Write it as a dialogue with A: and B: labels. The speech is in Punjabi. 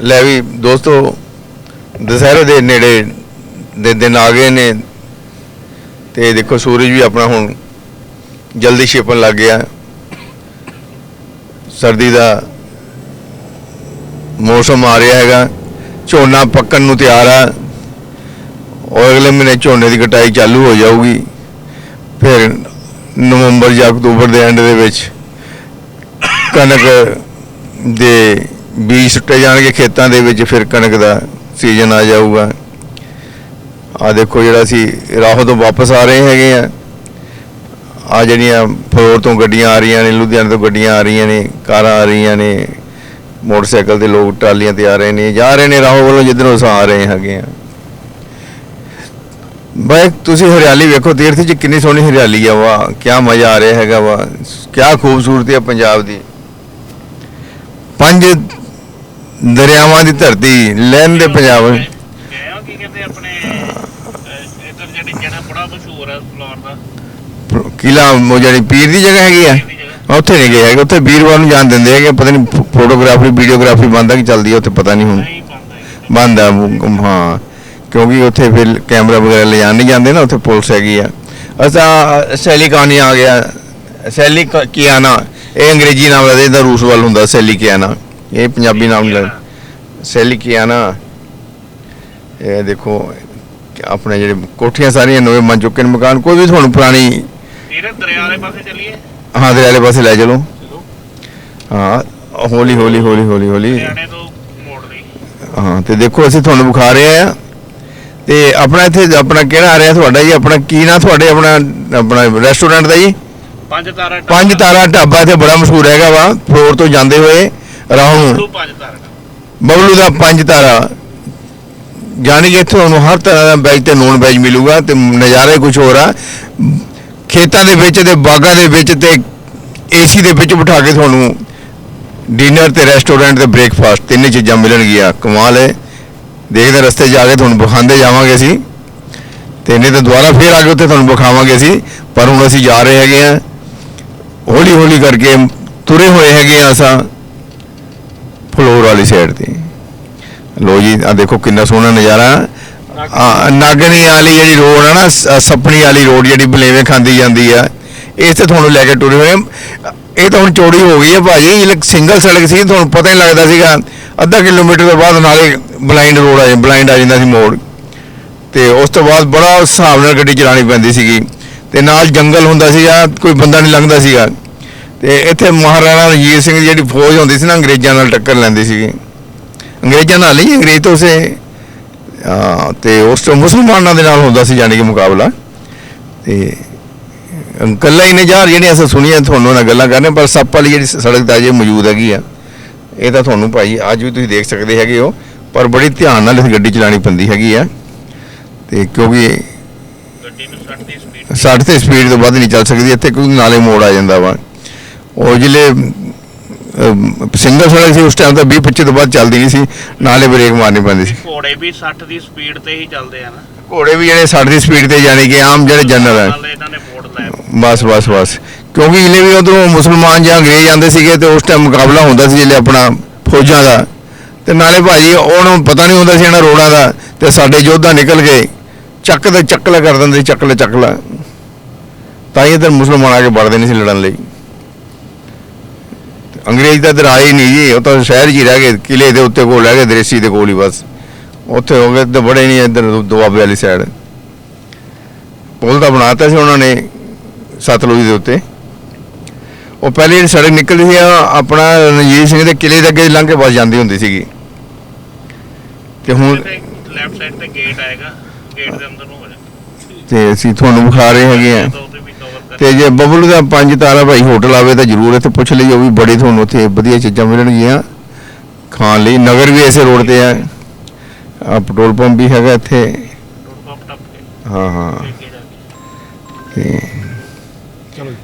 A: ਲੈ ਵੀ ਦੋਸਤੋ, ਦੁਸਹਿਰੇ ਦੇ ਨੇੜੇ ਦੇ ਦਿਨ ਆ ਗਏ ਨੇ ਤੇ ਦੇਖੋ ਸੂਰਜ ਵੀ ਆਪਣਾ ਹੁਣ ਜਲਦੀ ਛਿਪਣ ਲੱਗ ਗਿਆ। ਸਰਦੀ ਦਾ ਮੌਸਮ ਆ ਰਿਹਾ ਹੈਗਾ। ਝੋਨਾ ਪੱਕਣ ਨੂੰ ਤਿਆਰ ਆ। ਔਰ ਅਗਲੇ ਮਹੀਨੇ ਝੋਨੇ ਦੀ ਕਟਾਈ ਚਾਲੂ ਹੋ ਜਾਊਗੀ। ਫਿਰ ਨਵੰਬਰ ਜਾਂ ਅਕਤੂਬਰ ਦੇ ਐਂਡ ਦੇ ਵਿੱਚ ਕਣਕ ਦੇ ਬੀਜ ਸੁੱਟੇ ਜਾਣਗੇ ਖੇਤਾਂ ਦੇ ਵਿੱਚ, ਫਿਰ ਕਣਕ ਦਾ ਸੀਜ਼ਨ ਆ ਜਾਊਗਾ। ਆ ਦੇਖੋ ਜਿਹੜਾ ਅਸੀਂ ਰਾਹੋਂ ਤੋਂ ਵਾਪਸ ਆ ਰਹੇ ਹੈਗੇ ਆ। ਆ ਜਿਹੜੀਆਂ ਫਲੋਰ ਤੋਂ ਗੱਡੀਆਂ ਆ ਰਹੀਆਂ ਨੇ, ਲੁਧਿਆਣੇ ਤੋਂ ਗੱਡੀਆਂ ਆ ਰਹੀਆਂ ਨੇ, ਕਾਰਾਂ ਆ ਰਹੀਆਂ ਨੇ, ਮੋਟਰਸਾਈਕਲ ਤੇ ਲੋਕ ਟਰਾਲੀਆਂ ਤੇ ਆ ਰਹੇ ਨੇ, ਜਾ ਰਹੇ ਨੇ ਰਾਹੋਂ ਵੱਲੋਂ ਜਿੱਧਰੋਂ ਅਸੀਂ ਆ ਰਹੇ ਹੈਗੇ ਆ। ਬਾਈ, ਤੁਸੀਂ ਹਰਿਆਲੀ ਵੇਖੋ, ਤੀਰਥ ਚ ਕਿੰਨੀ ਸੋਹਣੀ ਹਰਿਆਲੀ ਆ ਵਾ ਕੀ ਮਜ਼ਾ ਆ ਰਿਹਾ ਹੈਗਾ ਵਾ ਕੀ ਖੂਬਸੂਰਤੀ ਆ ਪੰਜਾਬ ਦੀ। ਪੰਜ ਦਰਿਆਵਾਂ ਦੀ ਧਰਤੀ ਲਹਿੰਦੇ ਪੰਜਾਬ।
B: ਗਏ ਹੋ ਕੀ ਕਹਿੰਦੇ ਆਪਣੇ ਅਹ, ਇੱਧਰ ਜਿਹੜੀ ਜਿਹੜਾ ਬੜਾ ਮਸ਼ਹੂਰ ਹੈ ਫਲੋਰ ਦਾ।
A: ਕਿਲਾ ਉਹ ਜਿਹੜੀ ਪੀਰ ਦੀ ਜਗ੍ਹਾ ਹੈਗੀ ਆ?
B: ਇਹਦੀ ਜਗ੍ਹਾ।
A: ਉੱਥੇ ਨਹੀਂ ਗਏ ਹੈਗੇ ਉੱਥੇ ਵੀਰਵਾਰ ਨੂੰ ਜਾਣ ਦਿੰਦੇ ਹੈਗੇ ਪਤਾ ਨਹੀਂ ਫੋਟੋਗ੍ਰਾਫੀ ਵੀਡੀਓਗ੍ਰਾਫੀ ਬੰਦ ਆ ਕਿ ਚੱਲਦੀ ਹੈ ਉੱਥੇ ਪਤਾ ਨਹੀਂ ਹੁਣ।
B: ਨਹੀਂ ਇਹ।
A: ਬੰਦ ਆ ਉਹ- ਹਾਂ। ਕਿਉਂਕਿ ਉੱਥੇ ਫਿਰ ਕੈਮਰਾ ਵਗੈਰਾ ਲੈ ਜਾਣ ਨਹੀਂ ਜਾਂਦੇ ਨਾ ਉੱਥੇ ਪੁਲਿਸ ਹੈਗੀ ਆ। ਅਸਾਂ ਸੈਲੀ ਕਾਨੀ ਆ ਗਿਆ। ਸੈਲੀ ਕ- ਕੀਆਨਾ। ਇਹ ਅੰਗਰੇਜ਼ੀ ਨਾਮ ਲੱਗਦਾ ਇਹਦਾ ਰੂਸ ਵੱਲ ਹੁੰਦਾ ਸੈਲੀ ਕੀਆਨਾ। ਇਹ ਪੰਜਾਬੀ ਨਾਮ ਸੈਲੀ ਕੀਆਨਾ ਇਹ ਦੇਖੋ ਆਪਣੇ ਜਿਹੜੇ ਕੋਠੀਆਂ ਸਾਰੀਆਂ ਨਵੇਂ ਬਣ ਚੁੱਕੇ ਨੇ ਮਕਾਨ ਕੋਈ ਵੀ ਤੁਹਾਨੂੰ ਪੁਰਾਣੀ
B: ਤੀਰਥ ਦਰਿਆ ਵਾਲੇ ਪਾਸੇ ਚੱਲੀਏ।
A: ਹਾਂ ਦੇ ਵਾਲੇ ਪਾਸੇ ਲੈ ਚਲੋ। ਹਾਂ ਹੌਲੀ ਹੌਲੀ ਹੌਲੀ ਹੌਲੀ ਹੌਲੀ। ਹਾਂ ਤੇ ਦੇਖੋ ਅਸੀਂ ਤੁਹਾਨੂੰ ਵਿਖਾ ਰਹੇ ਆ ਤੇ ਆਪਣਾ ਇੱਥੇ ਆਪਣਾ ਕਿਹੜਾ ਆ ਰਿਹਾ ਤੁਹਾਡਾ ਜੀ? ਆਪਣਾ ਕੀ ਨਾਂ ਤੁਹਾਡੇ? ਆਪਣਾ ਆਪਣਾ ਰੈਸਟੋਰੈਂਟ ਦਾ ਜੀ?
B: ਪੰਜ ਤਾਰਾ।
A: ਪੰਜ ਤਾਰਾ ਢਾਬਾ ਇੱਥੇ ਬੜਾ ਮਸ਼ਹੂਰ ਹੈਗਾ ਵਾ ਫਲੋਰ ਤੋਂ ਜਾਂਦੇ ਹੋਏ। ਰਾਹੋਂ
B: ਬਬਲੂ ਪੰਜ ਤਾਰਾ
A: ਬਬਲੂ ਦਾ ਪੰਜ ਤਾਰਾ ਜਾਣੀ ਕਿ ਇੱਥੇ ਤੁਹਾਨੂੰ ਹਰ ਤਰ੍ਹਾਂ ਦਾ ਵੈਜ ਤੇ ਨੋਨ ਵੈਜ ਮਿਲੂਗਾ ਤੇ ਨਜ਼ਾਰਾ ਕੁਝ ਹੋਰ ਆ। ਖੇਤਾਂ ਦੇ ਵਿੱਚ ਤੇ ਬਾਗਾਂ ਦੇ ਵਿੱਚ ਤੇ ਏਸੀ ਦੇ ਵਿੱਚ ਬਿਠਾ ਕੇ ਤੁਹਾਨੂੰ ਡਿਨਰ ਤੇ ਰੈਸਟੋਰੈਂਟ ਤੇ ਬ੍ਰੇਕਫਾਸਟ ਤਿੰਨੇ ਚੀਜ਼ਾਂ ਮਿਲਣਗੀਆਂ। ਕਮਾਲ ਹੈ। ਦੇਖਦੇ ਰਸਤੇ 'ਚ ਜਾ ਕੇ ਤੁਹਾਨੂੰ ਵਿਖਾਉਂਦੇ ਜਾਵਾਂਗੇ ਅਸੀਂ। ਤੇ ਨਹੀਂ ਤਾਂ ਦੁਬਾਰਾ ਫੇਰ ਆ ਕੇ ਉੱਥੇ ਤੁਹਾਨੂੰ ਵਿਖਾਵਾਂਗੇ ਅਸੀਂ। ਪਰ ਹੁਣ ਅਸੀਂ ਜਾ ਰਹੇ ਹੈਗੇ ਆ ਹੌਲੀ ਹੌਲੀ ਕਰਕੇ ਤੁਰੇ ਹੋਏ ਹੈਗੇ ਆ ਅਸਾਂ। ਫਲੋਰ ਵਾਲੀ ਸਾਈਡ ਤੇ। ਲੋ ਜੀ ਆ ਦੇਖੋ ਕਿੰਨਾ ਸੋਹਣਾ ਨਜ਼ਾਰਾ। ਆ ਨਾਗਣੀ ਵਾਲੀ ਜਿਹੜੀ ਰੋਡ ਹੈ ਨਾ ਸੱਪਣੀ ਵਾਲੀ ਰੋਡ ਜਿਹੜੀ ਬਲੇਵੇਂ ਖਾਂਦੀ ਜਾਂਦੀ ਆ ਇਸ ਤੇ ਤੁਹਾਨੂੰ ਲੈ ਕੇ ਟੁਰੇ ਹੋਏ ਆ। ਇਹ ਤਾਂ ਹੁਣ ਚੌੜੀ ਹੋ ਗਈ ਹੈ ਭਾਜੀ ਇਹ ਸਿੰਗਲ ਸੜਕ ਸੀ ਤੁਹਾਨੂੰ ਪਤਾ ਹੀ ਲੱਗਦਾ ਸੀਗਾ। ਅੱਧਾ ਕਿਲੋਮੀਟਰ ਤੋਂ ਬਾਅਦ ਨਾਲੇ ਬਲਾਈਂਡ ਰੋਡ ਆ ਬਲਾਈਂਡ ਆ ਜਾਂਦਾ ਸੀ ਮੋੜ। ਤੇ ਉਸ ਤੋਂ ਬਾਅਦ ਬੜਾ ਹਿਸਾਬ ਨਾਲ ਗੱਡੀ ਚਲਾਉਣੀ ਪੈਂਦੀ ਸੀਗੀ। ਤੇ ਨਾਲ ਜੰਗਲ ਹੁੰਦਾ ਸੀਗਾ ਕੋਈ ਬੰਦਾ ਨਹੀਂ ਲੰਘਦਾ ਸੀਗਾ। ਤੇ ਇੱਥੇ ਮਹਾਰਾਣਾ ਰਣਜੀਤ ਸਿੰਘ ਦੀ ਜਿਹੜੀ ਫੌਜ ਹੁੰਦੀ ਸੀ ਨਾ ਅੰਗਰੇਜ਼ਾਂ ਨਾਲ ਟੱਕਰ ਲੈਂਦੀ ਸੀਗੀ। ਅੰਗਰੇਜ਼ਾਂ ਨਾਲ ਹੀ ਅੰਗਰੇਜ਼ ਤੋਂ ਆ, ਤੇ ਉਸ ਤੋਂ ਮੁਸਲਮਾਨਾਂ ਦੇ ਨਾਲ ਹੁੰਦਾ ਸੀ ਜਾਣੀ ਕਿ ਮੁਕਾਬਲਾ। ਤੇ ਗੱਲਾਂ ਹੀ ਨੇ ਯਾਰ ਜਿਹੜੀਆਂ ਅਸੀਂ ਸੁਣੀਆਂ ਤੁਹਾਨੂੰ ਨਾਲ ਗੱਲਾਂ ਕਰਨੇ ਪਰ ਸੱਪ ਵਾਲੀ ਜਿਹੜੀ ਸੜਕ ਤਾਂ ਅਜੇ ਮੌਜੂਦ ਹੈਗੀ ਆ ਇਹ ਤਾਂ ਤੁਹਾਨੂੰ ਭਾਈ ਅੱਜ ਵੀ ਤੁਸੀਂ ਦੇਖ ਸਕਦੇ ਹੈਗੇ ਹੋ ਪਰ ਬੜੀ ਧਿਆਨ ਨਾਲ ਇਸ ਗੱਡੀ ਚਲਾਉਣੀ ਪੈਂਦੀ ਹੈਗੀ ਆ। ਤੇ ਕਿਉਂਕਿ
B: ਗੱਡੀ ਨੂੰ 60 ਦੀ ਸਪੀਡ
A: 60 ਤੇ ਸਪੀਡ ਤੋਂ ਵੱਧ ਨਹੀਂ ਚੱਲ ਸਕਦੀ ਇੱਥੇ ਕੋਈ ਨਾਲੇ ਮੋੜ ਆ ਜਾਂਦਾ ਵਾ। ਉਹ ਜਿਹੜੇ ਸਿੰਗਲ ਸੜਕ ਸੀ ਉਸ ਟਾਈਮ ਤਾਂ 20 25 ਤੋਂ ਵੱਧ ਚੱਲਦੀ ਨਹੀਂ ਸੀ। ਨਾਲੇ ਬ੍ਰੇਕ ਮਾਰਨੀ ਪੈਂਦੀ ਸੀ।
B: ਘੋੜੇ ਵੀ 60 ਦੀ ਸਪੀਡ ਤੇ ਹੀ ਚੱਲਦੇ ਆ ਨਾ।
A: ਘੋੜੇ ਵੀ ਜਿਹੜੇ 60 ਦੀ ਸਪੀਡ ਤੇ ਜਾਣੀ ਕਿ ਆਮ ਜਿਹੜੇ ਜਨਰਲ ਹੈ
B: ਨਾਲੇ ਇਹਨਾਂ ਨੇ ਮੋੜ ਲੈ
A: ਬਸ ਬਸ ਬਸ। ਕਿਉਂਕਿ ਇਹਨੇ ਵੀ ਉਧਰੋਂ ਮੁਸਲਮਾਨ ਜਾਂ ਅੰਗਰੇਜ਼ ਆਉਂਦੇ ਸੀਗੇ ਤੇ ਉਸ ਟਾਈਮ ਮੁਕਾਬਲਾ ਹੁੰਦਾ ਸੀ ਜਿਹੜੇ ਆਪਣਾ ਫੌਜਾਂ ਦਾ। ਤੇ ਨਾਲੇ ਭਾਜੀ ਉਹਨੂੰ ਪਤਾ ਨਹੀਂ ਹੁੰਦਾ ਸੀ ਇਹਨਾਂ ਰੋਡਾਂ ਦਾ ਤੇ ਸਾਡੇ ਯੋਧਾ ਨਿਕਲ ਗਏ। ਚੱਕ ਤੇ ਚੱਕਲਾ ਕਰ ਦਿੰਦੇ ਚੱਕਲੇ ਚੱਕਲਾ। ਤਾਂ ਹੀ ਇਧਰ ਮੁਸਲਮਾਨ ਆ ਕੇ ਵੜਦੇ ਨਹੀਂ ਸੀ ਲੜਨ ਲਈ। ਤੇ ਅੰਗਰੇਜ਼ ਤਾਂ ਇੱਧਰ ਆਏ ਹੀ ਨਹੀਂ ਜੀ ਉਹ ਤਾਂ ਸ਼ਹਿਰ 'ਚ ਹੀ ਰਹਿ ਗਏ ਕਿਲੇ ਦੇ ਉੱਤੇ ਕੋਲ ਰਹਿ ਗਏ ਦਰੇਸੀ ਦੇ ਕੋਲ ਹੀ ਬਸ। ਉੱਥੇ ਹੋ ਗਏ ਤੇ ਬੜੇ ਨਹੀਂ ਇੱਧਰ ਦੁਆਬੇ ਵਾਲੀ ਸਾਈਡ ਪੁਲ ਤਾਂ ਬਣਾਤਾ ਸੀ ਉਹਨਾਂ ਨੇ ਸਤਲੁਜ ਦੇ ਉੱਤੇ। ਉਹ ਪਹਿਲੇ ਜਿਹੜੀ ਸੜਕ ਨਿਕਲਦੀ ਸੀ ਆਪਣਾ ਰਣਜੀਤ ਸਿੰਘ ਦੇ ਕਿਲੇ ਦੇ ਅੱਗੇ ਲੰਘ ਕੇ ਬਸ ਜਾਂਦੀ ਹੁੰਦੀ ਸੀਗੀ। ਤੇ ਹੁਣ
B: ਲੈਫਟ ਸਾਈਡ ਤੇ ਗੇਟ ਆਏਗਾ ਗੇਟ ਦੇ ਅੰਦਰ ਨੂੰ ਹੋ ਜਾ।
A: ਤੇ ਅਸੀਂ ਤੁਹਾਨੂੰ ਵਿਖਾ ਰਹੇ ਹੈਗੇ ਆ
B: ਤਾਂ
A: ਜੇ ਬਬਲੂ ਦਾ ਪੰਜ ਤਾਰਾ ਭਾਈ ਹੋਟਲ ਆਵੇ ਤਾਂ ਜ਼ਰੂਰ ਇੱਥੇ ਪੁੱਛ ਲਈ ਉਹ ਵੀ ਬੜੀ ਤੁਹਾਨੂੰ ਉੱਥੇ ਵਧੀਆ ਚੀਜ਼ਾਂ ਮਿਲਣਗੀਆਂ। ਖਾਣ ਲਈ ਨਗਰ ਵੀ ਇਸੇ ਰੋਡ ਤੇ ਆ। ਆ ਪੈਟਰੋਲ ਪੰਪ ਵੀ ਹੈਗਾ ਇੱਥੇ। ਹਾਂ ਹਾਂ। ਤੇ